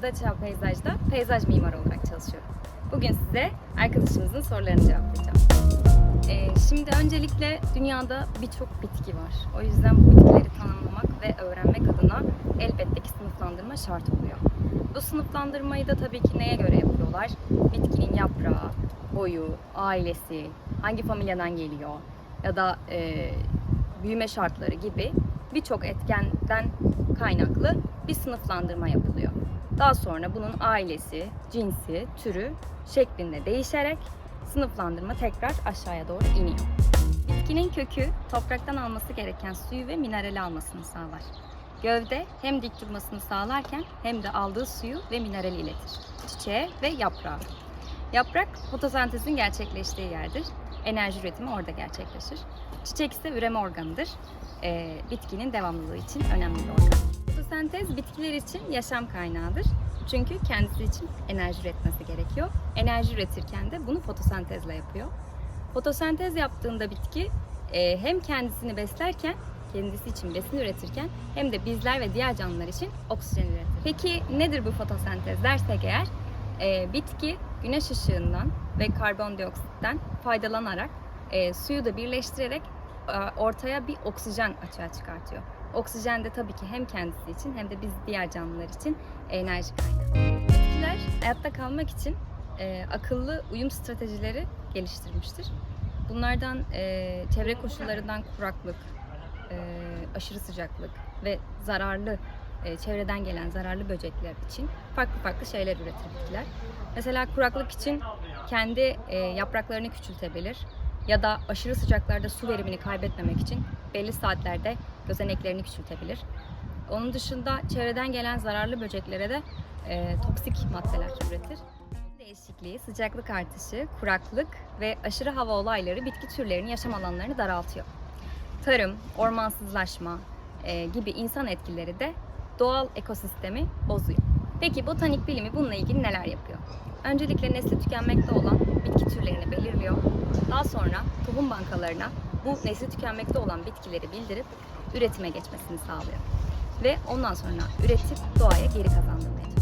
Adaçağ Peyzaj'da peyzaj mimarı olarak çalışıyorum. Bugün size arkadaşımızın sorularını cevaplayacağım. Ee, şimdi öncelikle dünyada birçok bitki var. O yüzden bu bitkileri tanımlamak ve öğrenmek adına elbette ki sınıflandırma şart oluyor. Bu sınıflandırmayı da tabii ki neye göre yapıyorlar? Bitkinin yaprağı, boyu, ailesi, hangi familyadan geliyor ya da e, büyüme şartları gibi birçok etkenden kaynaklı bir sınıflandırma yapılıyor. Daha sonra bunun ailesi, cinsi, türü şeklinde değişerek sınıflandırma tekrar aşağıya doğru iniyor. Bitkinin kökü topraktan alması gereken suyu ve minerali almasını sağlar. Gövde hem dik durmasını sağlarken hem de aldığı suyu ve minerali iletir. Çiçeğe ve yaprağa. Yaprak fotosentezin gerçekleştiği yerdir. Enerji üretimi orada gerçekleşir. Çiçek ise üreme organıdır. Ee, bitkinin devamlılığı için önemli bir organ. Fotosentez bitkiler için yaşam kaynağıdır. Çünkü kendisi için enerji üretmesi gerekiyor. Enerji üretirken de bunu fotosentezle yapıyor. Fotosentez yaptığında bitki e, hem kendisini beslerken, kendisi için besin üretirken hem de bizler ve diğer canlılar için oksijen üretir. Peki nedir bu fotosentez dersek eğer, e, bitki güneş ışığından ve karbondioksitten faydalanarak e, suyu da birleştirerek e, ortaya bir oksijen açığa çıkartıyor. Oksijen de tabii ki hem kendisi için hem de biz diğer canlılar için enerji kaynağı. Bitkiler hayatta kalmak için e, akıllı uyum stratejileri geliştirmiştir. Bunlardan e, çevre koşullarından kuraklık, e, aşırı sıcaklık ve zararlı e, çevreden gelen zararlı böcekler için farklı farklı şeyler üretir bitkiler. Mesela kuraklık için kendi e, yapraklarını küçültebilir ya da aşırı sıcaklarda su verimini kaybetmemek için belli saatlerde gözeneklerini küçültebilir. Onun dışında çevreden gelen zararlı böceklere de e, toksik maddeler üretir. Değişikliği, sıcaklık artışı, kuraklık ve aşırı hava olayları bitki türlerinin yaşam alanlarını daraltıyor. Tarım, ormansızlaşma e, gibi insan etkileri de doğal ekosistemi bozuyor. Peki botanik bilimi bununla ilgili neler yapıyor? Öncelikle nesli tükenmekte olan bitki türlerini belirliyor. Daha sonra tohum bankalarına bu nesli tükenmekte olan bitkileri bildirip üretime geçmesini sağlıyor. Ve ondan sonra üretip doğaya geri kazandırmaya çalışıyor.